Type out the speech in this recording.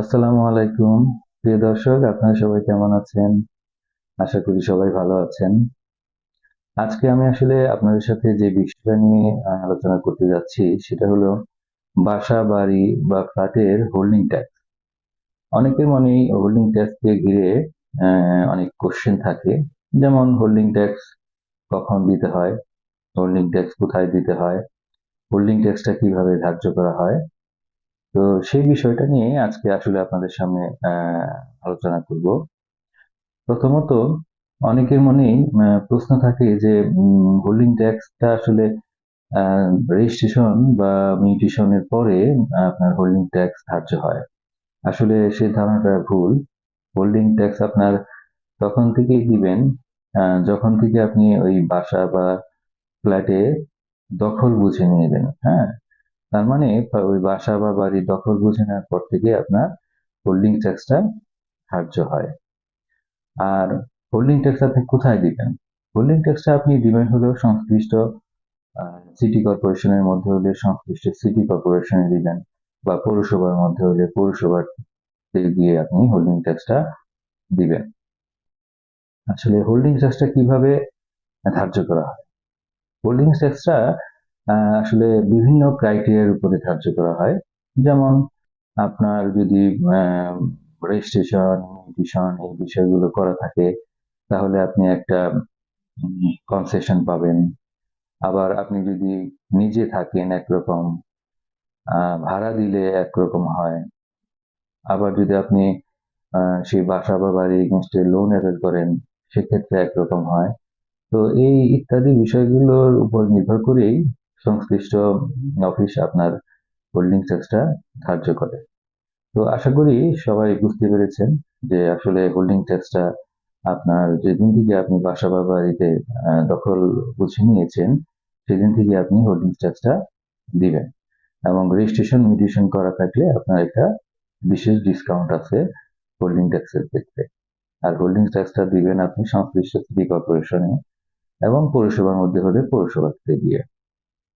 আসসালামু আলাইকুম। প্রিয় দর্শক, আপনারা সবাই কেমন আছেন? আশা করি সবাই ভালো আছেন। আজকে আমি আসলে আপনাদের সাথে যে বিষয়টা নিয়ে আলোচনা করতে যাচ্ছি, সেটা হলো বাসা, বাড়ি বা ফ্ল্যাটের হোল্ডিং ট্যাক্স অনেকের মনে হোল্ডিং ট্যাক্সকে ঘিরে অনেক কোশ্চেন থাকে। যেমন হোল্ডিং ট্যাক্স কখন দিতে হয় হোল্ডিং ট্যাক্স কোথায় দিতে হয় হোল্ডিং ট্যাক্সটা কীভাবে ধার্য করা হয় তো সেই বিষয়টা নিয়ে আজকে আসলে আপনাদের সামনে আলোচনা করব। প্রথমত, অনেকের মনেই প্রশ্ন থাকে যে হোল্ডিং ট্যাক্সটা আসলে রেজিস্ট্রেশন বা মিউটেশনের পরে, আপনার হোল্ডিং ট্যাক্স ধার্য হয়। আসলে সেই ধারণাটা ভুল। হোল্ডিং ট্যাক্স আপনার তখন থেকেই দিবেন যখন থেকে আপনি ওই বাসা বা ফ্ল্যাটে দখল বুঝে নেবেন হ্যাঁ? তার মানে ওই বাসা বা বাড়ি দখল বুঝে নেওয়ার পর থেকে আপনার হোল্ডিং ট্যাক্সটা ধার্য হয়। আর হোল্ডিং ট্যাক্স আপনি কোথায় দিবেন? হোল্ডিং ট্যাক্সটা আপনি দিবেন হলো সংশ্লিষ্ট সিটি কর্পোরেশনের মধ্যে হলে সংশ্লিষ্ট সিটি কর্পোরেশনে দিবেন বা পৌরসভার মধ্যে হলে পৌরসভার দিয়ে আপনি হোল্ডিং ট্যাক্সটা দিবেন। আসলে হোল্ডিং ট্যাক্সটা কীভাবে ধার্য করা হয়? হোল্ডিং ট্যাক্সটা আসলে বিভিন্ন ক্রাইটেরিয়ার উপরে ধার্য করা হয়। যেমন আপনার যদি রেজিস্ট্রেশন এই বিষয়গুলো করা থাকে, তাহলে আপনি একটা কনসেশন পাবেন। আবার আপনি যদি নিজে থাকেন একরকম ভাড়া দিলে একরকম হয়। আবার যদি আপনি সেই বাসা বা বাড়ি এগেনস্টে লোন অ্যাভেল করেন, সেক্ষেত্রে একরকম হয়। তো এই ইত্যাদি বিষয়গুলোর উপর নির্ভর করেই সংশ্লিষ্ট অফিস আপনার হোল্ডিং ট্যাক্সটা ধার্য করে। তো আশা করি সবাই বুঝতে পেরেছেন যে আসলে হোল্ডিং ট্যাক্সটা আপনার যেদিন থেকে আপনি বাসা বা বাড়িতে দখল বুঝে নিয়েছেন, সেদিন থেকে আপনি হোল্ডিং ট্যাক্সটা দিবেন। এবং রেজিস্ট্রেশন মিউটেশন করা থাকলে আপনার একটা বিশেষ ডিসকাউন্ট আছে হোল্ডিং ট্যাক্সের ক্ষেত্রে। আর হোল্ডিং ট্যাক্সটা দিবেন আপনি সংশ্লিষ্ট সিটি কর্পোরেশনে এবং পৌরসভার মধ্যে হলে পৌরসভাতে গিয়ে।